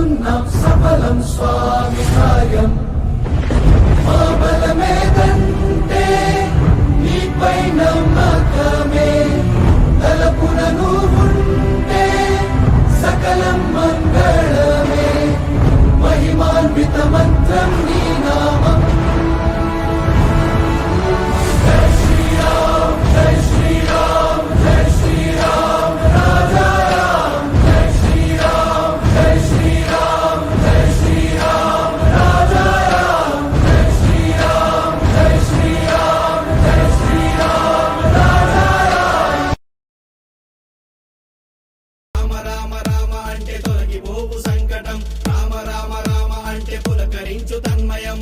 అనుకున్నాం సఫలం స్వామి కార్యం మా బలమే స్థుతించు తన్మయం.